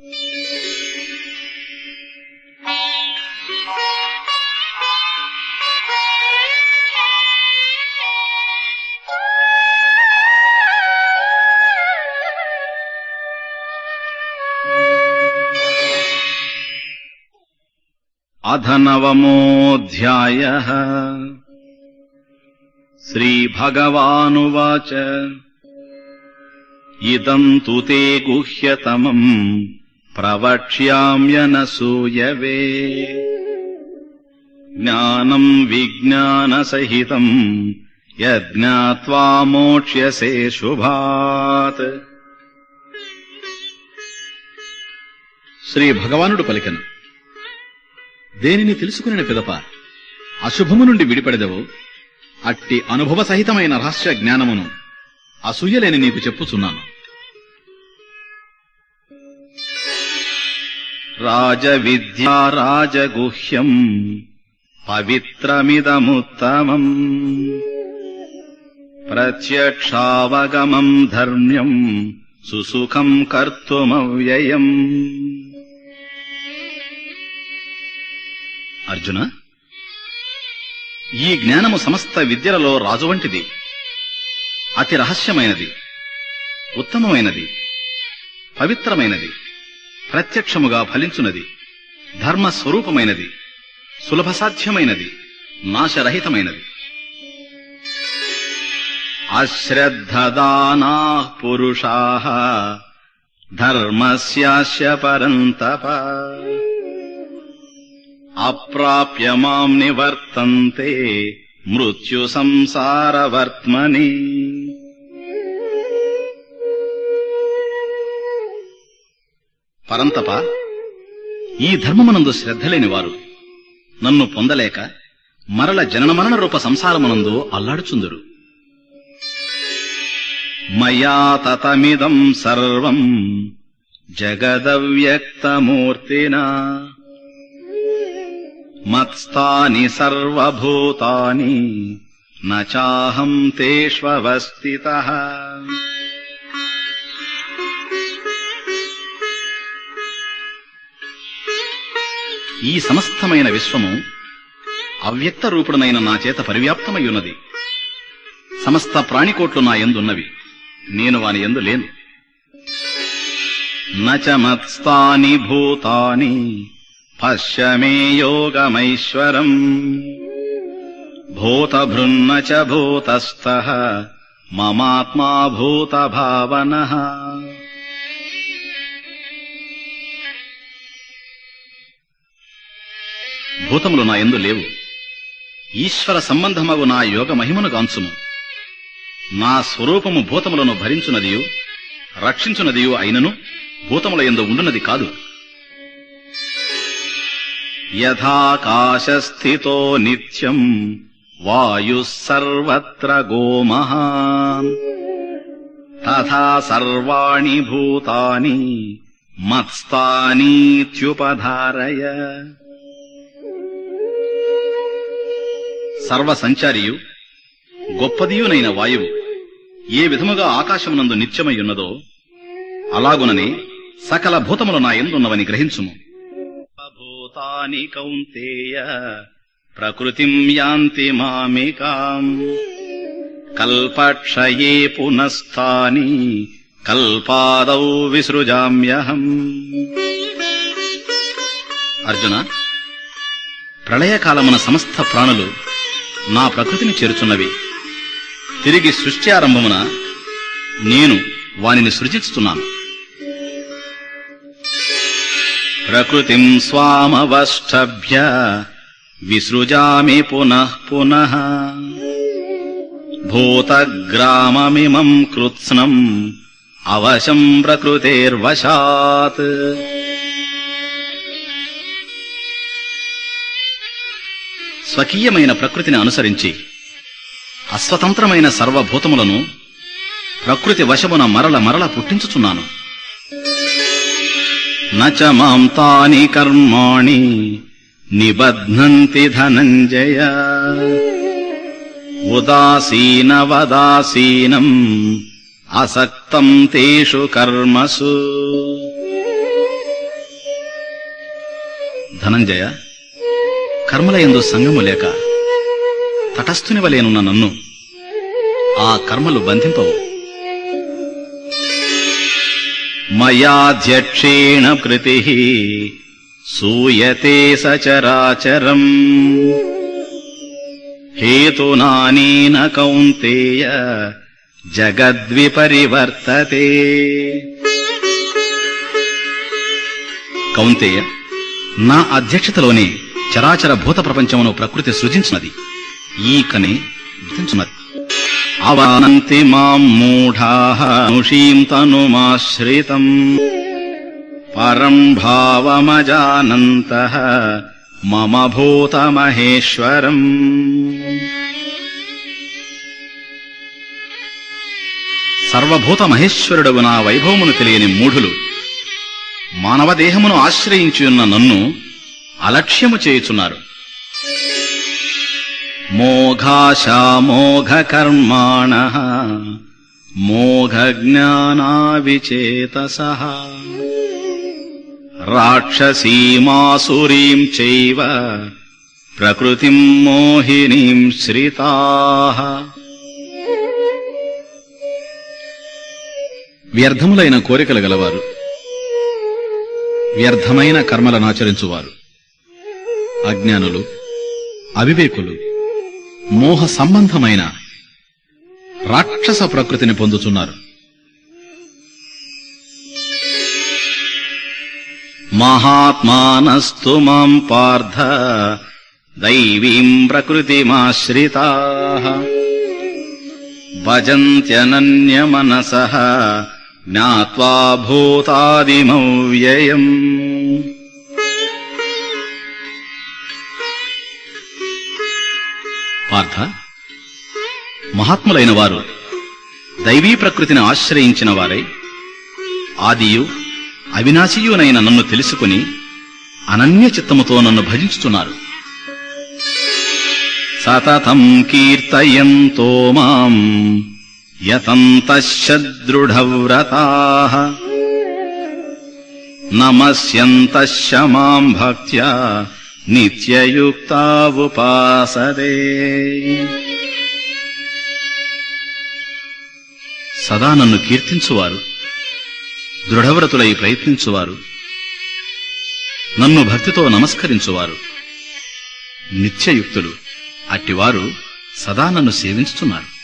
अध नवमोऽध्यायः श्रीभगवानुवाच। इदम् तु ते गुह्यतमम्। ప్రవక్ష్యామ్యనసూయవే జ్ఞానం విజ్ఞానసహితం యజ్ఞావా మోక్ష్యసే శుభాత్. శ్రీ భగవానుడు పలికను. దేనిని తెలుసుకునే పిదప అశుభము నుండి విడిపడదవు? అట్టి అనుభవ సహితమైన రహస్య జ్ఞానమును అసూయలేని నీకు చెప్పుచున్నాను. రాజవిద్యా రాజగుహ్యం పవిత్రమిదముత్తమम् ప్రత్యక్షావగమం ధర్మ్యం సుసుఖం కర్తుమవ్యయం. అర్జున ఈ జ్ఞానము సమస్త విద్యలలో రాజు వంటిది. అతి రహస్యమైనది ఉత్తమమైనది పవిత్రమైనది. ప్రత్యక్షముగా ఫలించునది. ధర్మస్వరూపమైనది. సులభసాధ్యమైనది. సులభ సాధ్యమైనది నాశరహితమైనది. అశ్రద్ధదానా పురుషా ధర్మస్యాస్య పరంతప. అప్రాప్య మాం నివర్తంతే మృత్యు సంసారవర్త్మని పరంతప ఈ ధర్మమునందు శ్రద్ధలేని వారు నన్ను పొందలేక మరల జననమరణ రూప సంసారమునందు అల్లాడుచుందురు. మయా తతమిదం సర్వం జగదవ్యక్తమూర్తినా మత్స్థాని సర్వభూతాని నాహం తేష్వస్థిత ఈ సమస్తమైన విశ్వము అవ్యక్త రూపుడనైన నా చేత పరివ్యాప్తమయ్యున్నది. సమస్త ప్రాణికోట్లు నా ఎందున్నవి నేను వాని ఎందు లేను. నచమత్స్థాని భూతాని పశ్చమే యోగమైశ్వరం. భూతభృన్న చ భూతస్థ మమాత్మా భూత భావన భూతములు నా ఎందు లేవు. ఈశ్వర సంబంధమగు నా యోగ మహిమను గాంచుము. నా స్వరూపము భూతములను భరించునదియు రక్షించునదియు అయినను భూతముల ఎందు ఉండునది కాదు. యథాకాశస్థితో నిత్యం వాయు సర్వత్ర గోమహాన్. తథా సర్వాణి భూతాని మత్స్థానీత్యుపధారయ. సర్వ సంచారియు గొప్పదియునైన వాయువు ఏ విధముగా ఆకాశమునందు నిత్యమయ్యున్నదో అలాగుననే సకల భూతములు నా ఎందున్నవని గ్రహించుము. భూతాని కౌంతేయ ప్రకృతిం యాంతి మామికాం. కల్పక్షయే పునఃస్థాని కల్పాదౌ విసృజామ్యహం. అర్జున ప్రళయకాలమున సమస్త ప్రాణులు నా ప్రకృతిని చేరుచున్నవి. తిరిగి సృష్టి ఆరంభమున నేను వానిని సృజిస్తున్నాను. ప్రకృతిం స్వామవష్టభ్య విసృజామి పునః పునః. భూతగ్రామమిమం కృత్స్నం అవశం ప్రకృతేర్వశాత్. స్వకీయమైన ప్రకృతిని అనుసరించి అస్వతంత్రమైన సర్వభూతములను ప్రకృతి వశమున మరల మరల పుట్టించుచున్నాను. నచ మాం తాని కర్మాణి నిబధ్నంతి ధనంజయ. ఉదాసీనవదాసీనం అసక్తం తేషు కర్మసు. ధనంజయ కర్మలయందు సంగము లేక తటస్థుని వలెనున్న నన్ను ఆ కర్మలు బంధింపవు. మయాధ్యక్షేణ కృతి సూయతే సచరాచరం. హేతునానేన కౌంతేయ జగద్విపరివర్తతే. కౌంతేయ నా అధ్యక్షతలోనే చరాచర భూత ప్రపంచమును ప్రకృతి సృజించినది. ఈకనే గుర్తించున్నది అవనంతి మాం మూఢాషీం తనుమాశ్రితం. పరం భావమజానంత మమ భూతమహేశ్వరం సర్వభూత మహేశ్వరుడవు నా వైభవమును తెలియని మూఢులు మానవదేహమును ఆశ్రయించి ఉన్న నన్ను అలక్ష్యము చేయుచున్నారు. మోఘాశామోఘకర్మాణ మోఘజ్ఞానావిచేతస. రాక్షసీమాసురీం చైవ ప్రకృతి మోహినీం శ్రిత. వ్యర్థములైన కోరికలు గలవారు వ్యర్థమైన కర్మలను ఆచరించువారు. అజ్ఞానులు అవివేకులు మోహ సంబంధమైన రాక్షస ప్రకృతిని పొందుతున్నారు. మహాత్మానస్తు మాం పార్థ దైవీం ప్రకృతిమాశ్రితా. భజంత్యనన్యమనస జ్ఞావా భూతాదిమవ్యయం. పార్థ మహాత్ములైన వారు దైవీ ప్రకృతిని ఆశ్రయించిన వారై ఆదియు అవినాశీయునైన నన్ను తెలుసుకుని అనన్య చిత్తముతో నన్ను భజించుతున్నారు సతతం కీర్తయంతో మాం యతంతశదృఢవ్రతా నమస్యంత శమాం భక్త్యా నిత్యయుక్తావుపాసదే. సదా నన్ను కీర్తించువారు దృఢవ్రతులై ప్రయత్నించువారు నన్ను భక్తితో నమస్కరించువారు. నిత్యయుక్తులు అట్టివారు సదా నన్ను సేవించుతున్నారు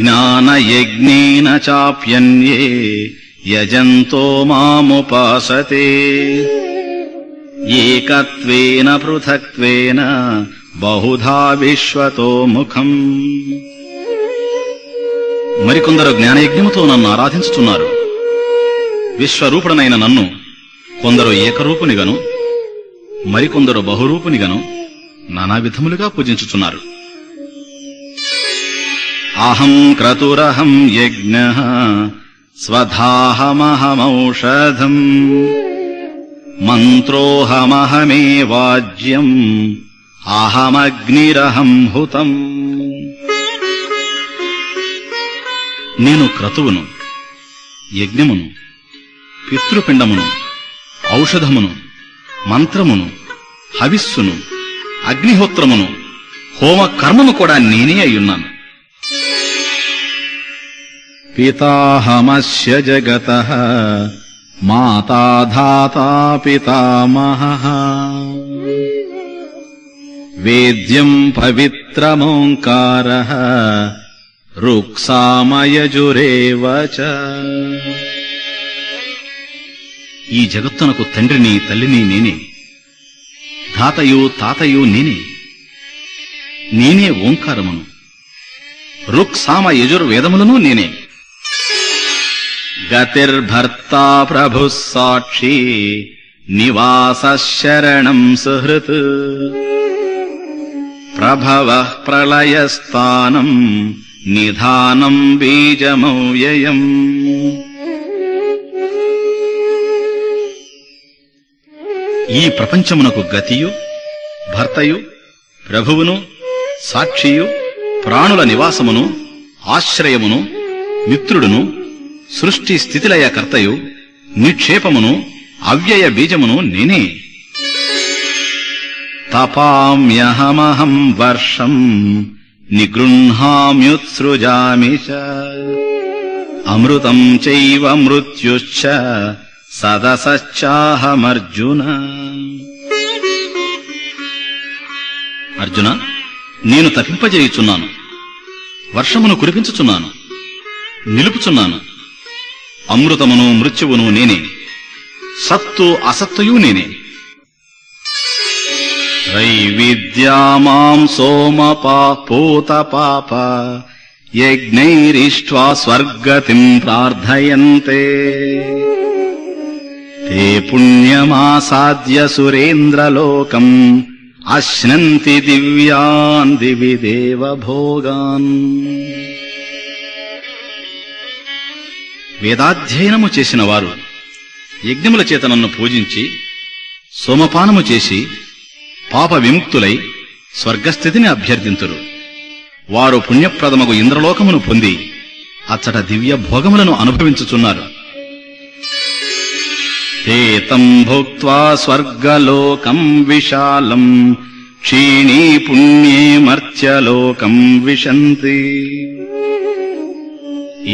జ్ఞానయజ్ఞేన చాప్యన్యే యజంతో మాముపాసతే. ఏకత్వేన పృథక్త్వేన బహుధా విశ్వతో ముఖం. మరికొందరు జ్ఞానయజ్ఞముతో నన్ను ఆరాధించుతున్నారు విశ్వరూపుడనైన నన్ను కొందరు ఏకరూపునిగను మరికొందరు బహురూపునిగను నానా విధములుగా పూజించుచున్నారు. అహం క్రతురహం యజ్ఞ స్వధాహమహమౌషధం. మంత్రోహమహమే వాజ్యం అహమగ్నిరహం హుతం నేను క్రతువును యజ్ఞమును పితృపిండమును ఔషధమును మంత్రమును హవిస్సును అగ్నిహోత్రమును హోమ కర్మను కూడా నేనే అయ్యున్నాను. పితాహమస్య జగత. माता धाता पितामहः वेद्यम् पवित्रमोङ्कारः రుక్సామయజురేవ చ ఈ జగత్తునకు తండ్రిని తల్లిని నేనే ధాతయు తాతయు నేనే నేనే ఓంకారమును రుక్ సామ యజుర్వేదములను నేనే గతిర్భర్తా ప్రభు సాక్షి నివాస శరణం సుహృత్ ప్రభవ ప్రళయస్థానం నిధానం బీజమవ్యయం ఈ ప్రపంచమునకు గతియు భర్తయు ప్రభువును సాక్షియు ప్రాణుల నివాసమును ఆశ్రయమును మిత్రుడును సృష్టి స్థితిలయ కర్తయు నిక్షేపమును అవ్యయ బీజమును నేనే. తపామ్యహమహం వర్షం నిగృహామ్యుత్సృజామి అమృతం చైవ మృత్యుశ్చ సదసచ్చాహమర్జున అర్జున నేను తపింపజేయుచున్నాను వర్షమును కురిపించుచున్నాను. నిలుపుచున్నాను. అమృతమును మృత్యువును నేనే సత్తు అసత్తుయు నేనే त्रैविद्यामाम् सोमपा पूतपाप यज्ञैरिष्ट्वा स्वर्गतिम् प्रार्थयन्ते ते पुण्यमासाद्य सुरेन्द्रलोकम् अश्नन्ति दिव्यान् दिवि देवभोगान् వేదాధ్యయనము చేసిన వారు యజ్ఞముల చేత నన్ను పూజించి సోమపానము చేసి పాప విముక్తులై స్వర్గస్థితిని అభ్యర్థింతురు. వారు పుణ్యప్రదమగు ఇంద్రలోకమును పొంది అచ్చట దివ్య భోగములను అనుభవించుచున్నారు. స్వర్గలోకం విశాలం క్షీణీ పుణ్యే మర్త్యలోకం విశంతి.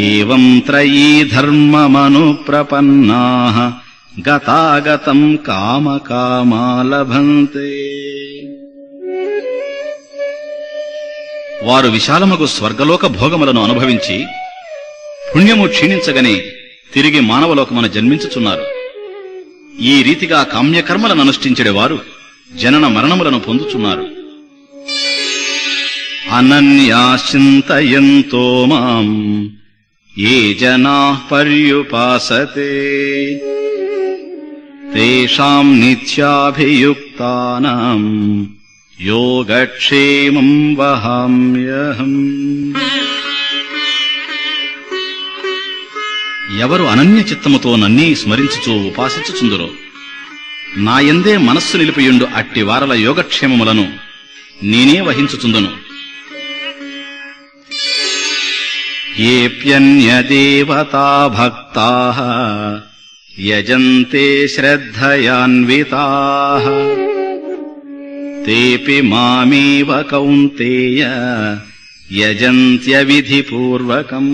एवम् त्रयी धर्ममनुप्रपन्नाः गतागतम् कामकामा लभन्ते వారు విశాలమగు స్వర్గలోక భోగములను అనుభవించి పుణ్యము క్షీణించగనే తిరిగి మానవలోకమున జన్మించుచున్నారు ఈ రీతిగా కామ్యకర్మలను అనుష్ఠించడే వారు జనన మరణములను పొందుచున్నారు अनन्याश्चिन्तयन्तो माम् ये जनाः पर्युपासते तेषाम् नित्याभियुक्तानाम् योगक्षेमम् वहाम्यहम् ఎవరు అనన్య చిత్తముతో నన్నీ స్మరించుచూ ఉపాసించుచుందురో నాయందే మనస్సు నిలిపియుండు అట్టి వారల యోగక్షేమములను నేనే వహించుచుందును येऽप्यन्यदेवता भक्ताः यजन्ते श्रद्धयान्विताः तेऽपि मामेव कौन्तेय यजन्त्यविधिपूर्वकम्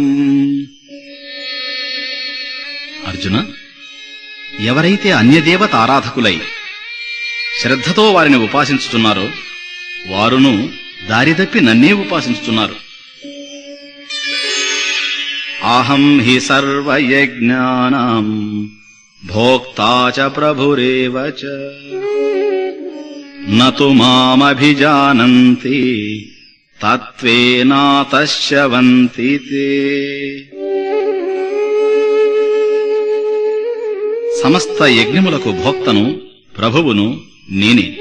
అర్జున ఎవరైతే అన్యదేవత ఆరాధకులై శ్రద్ధతో వారిని ఉపాసించుచున్నారో వారును దారిదప్పి నన్నే ఉపాసించుచున్నారు అహం హి సర్వయజ్ఞానాం భోక్తా చ ప్రభురేవ నతు మామభిజానంతి తత్వేనాతశ్యవంతి తే సమస్త యజ్ఞములకు భోక్తను ప్రభువును నేనే।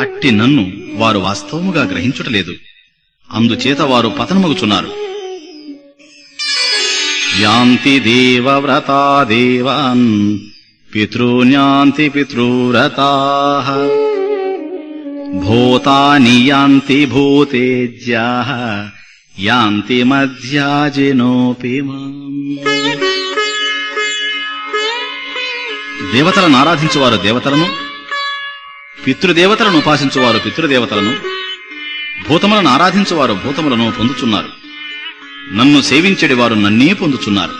అట్టి నన్ను వారు వాస్తవముగా గ్రహించుటలేదు। అందుచేత వారు పతనమగుచున్నారు। యాంతి దేవవ్రతా దేవాన్. పితృన్యాంతి పితృవ్రత. భూతాని యాంతి భూతేజ్యాంతి మధ్యాజినోపి దేవతలను ఆరాధించువారు దేవతలను? పితృదేవతలను ఉపాసించువారు పితృదేవతలను? భూతములను ఆరాధించువారు భూతములను పొందుచున్నారు. నన్ను సేవించడివారు నన్నే పొందుచున్నారు.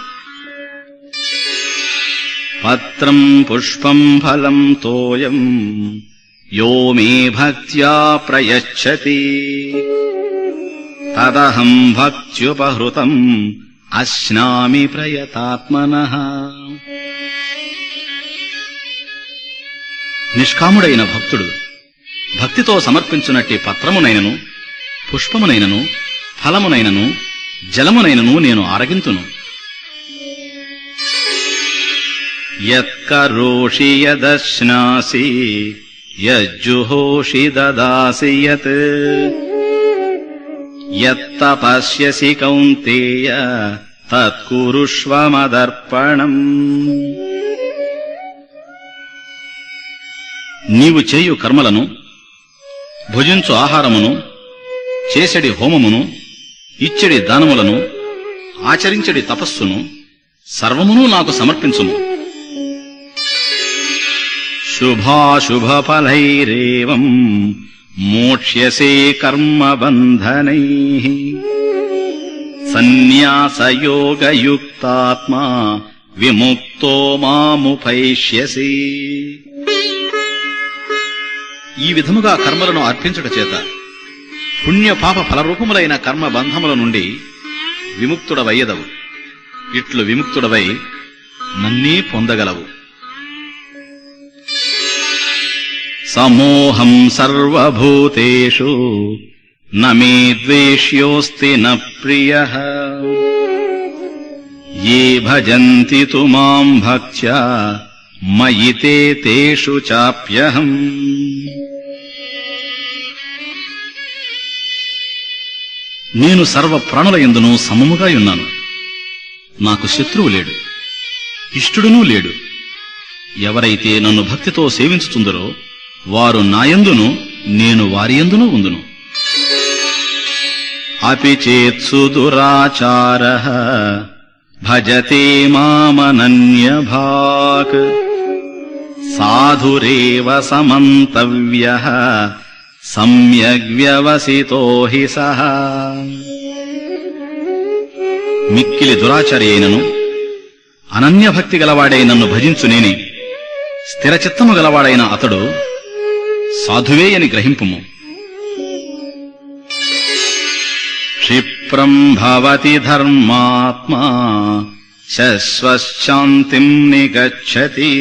పత్రం పుష్పం ఫలం తోయం యో మే భక్త్యా ప్రయచ్చతి. తదహం భక్త్యుపహృతం అశ్నామి ప్రయతాత్మన. నిష్కాముడైన భక్తుడు భక్తితో సమర్పించునట్టి పత్రమునైనను పుష్పమునైనను ఫలమునైనను జలమునైనను నేను ఆరగింతును. యత్కరోషి యజ్జుహోషి దదాసి యత్ యత్తపశ్యసి కౌంతేయ తత్కురుష్వమదర్పణం. నీవు చేయు కర్మలను భుజించు ఆహారమును చేసడి హోమమును ఇచ్చడి దానములను ఆచరించడి తపస్సును సర్వమును నాకు సమర్పించుము. శుభాశుభఫలైరేవం మోక్ష్యసే కర్మబంధనై. సన్యాసయోగయుక్తాత్మా విముక్తో మాముపైష్యసి. ఈ విధముగా కర్మలను అర్పించుట చేత పుణ్యపాప ఫలరూపములైన కర్మ బంధముల నుండి విముక్తుడవయ్యదవు. ఇట్లు విముక్తుడవై నన్నీ పొందగలవు. సమోహం సర్వభూతేషు న ద్వేష్యోస్తి న ప్రియ. ఏ భజంతి తు మాం భక్త్యా మయి తేషు చాప్యహం. నేను సర్వ ప్రాణుల ఎందును సమముగా ఉన్నాను. నాకు శత్రువు లేడు ఇష్టుడునూ లేడు. ఎవరైతే నన్ను భక్తితో సేవించుతుందరో వారు నాయందును నేను వారియందును ఉందును. అపి చేత్సు దురాచార భజతే మామనన్యభాక్. సాధురేవ సమంతవ్య సమ్యగ్వ్యవసితో హి సహ మిక్కిలి దురాచారి అయినను అనన్యభక్తి గలవాడై నన్ను భజించు నేనే స్థిరచిత్తము గలవాడైన అతడు సాధువే అని గ్రహింపుము క్షిప్రం భవతి ధర్మాత్మా శశ్వశాంతిం నిగచ్చతి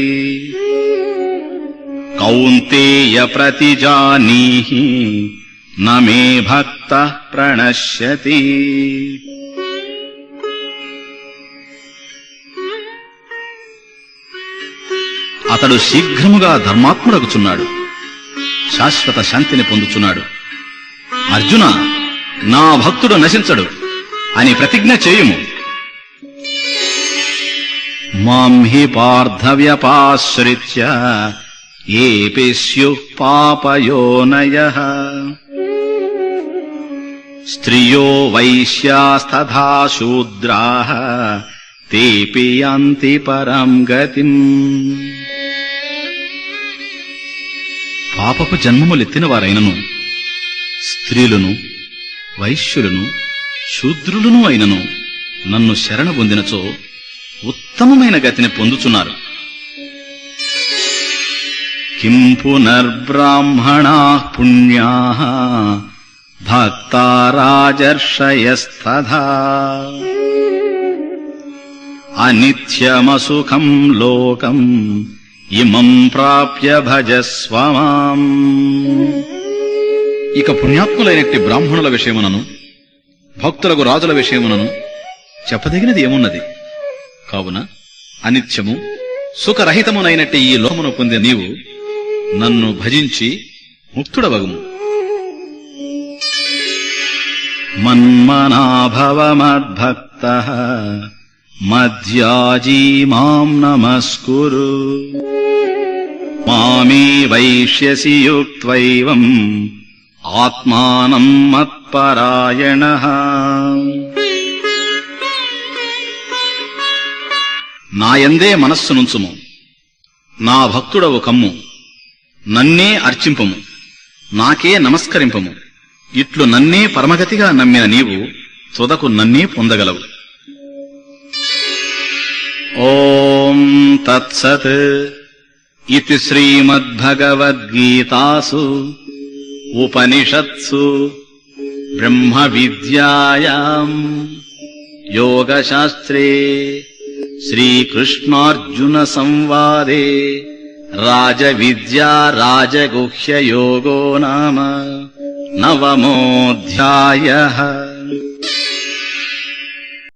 కౌంతేయ ప్రతిజానీహి న భక్త ప్రణశ్యతి. అతడు శీఘ్రముగా ధర్మాత్ముడగుచున్నాడు శాశ్వత శాంతిని పొందుచున్నాడు. అర్జున నా భక్తుడు నశించడు అని ప్రతిజ్ఞ చేయుము. మాం హి పార్థవ్యపాశ్రిత్య ఏపి స్యు పాపయోనయ స్త్రియో వైశ్యాస్తథా శూద్రా. తేపి యాంతి పరం గతిం. పాపపు జన్మములెత్తిన వారైనను స్త్రీలను వైశ్యులను శూద్రులను అయినను నన్ను శరణ పొందినచో ఉత్తమమైన గతిని పొందుచున్నారు. కిం పునర్బ్రాహ్మణా పుణ్యా భక్తా రాజర్షయస్తథా అనిత్యమసుఖం లోకం ఇమం ప్రాప్య భజస్వమాం ఇక పుణ్యాత్ములైనట్టి బ్రాహ్మణుల విషయమునను భక్తులకు రాజుల విషయమునను చెప్పదగినది ఏమున్నది? కావున అనిత్యము సుఖరహితమునైనట్టి ఈ లోకమును పొందే నీవు నన్ను భజించి ముక్తుడవగుము. మన్మనాభవమద్భక్త మధ్యాజీ మాం నమస్కురు. మామే వైష్యసి యుక్త్వైవం ఆత్మానం మత్పరాయణ. నాయందే మనస్సు నుంచుము. నా భక్తుడవు కమ్ము. నన్నే అర్చింపము. నాకే నమస్కరింపము. ఇట్లు నన్నే పరమగతిగా నమ్మిన నీవు తుదకు నన్నే పొందగలవు. ఓం తత్సత్. ఇది శ్రీమద్భగవద్గీతాసు. ఉపనిషత్సు. బ్రహ్మ విద్యాయాం యోగశాస్త్రే. శ్రీకృష్ణార్జున సంవాదే राजविद्या राजगुह्ययोगो नाम नवमोऽध्यायः।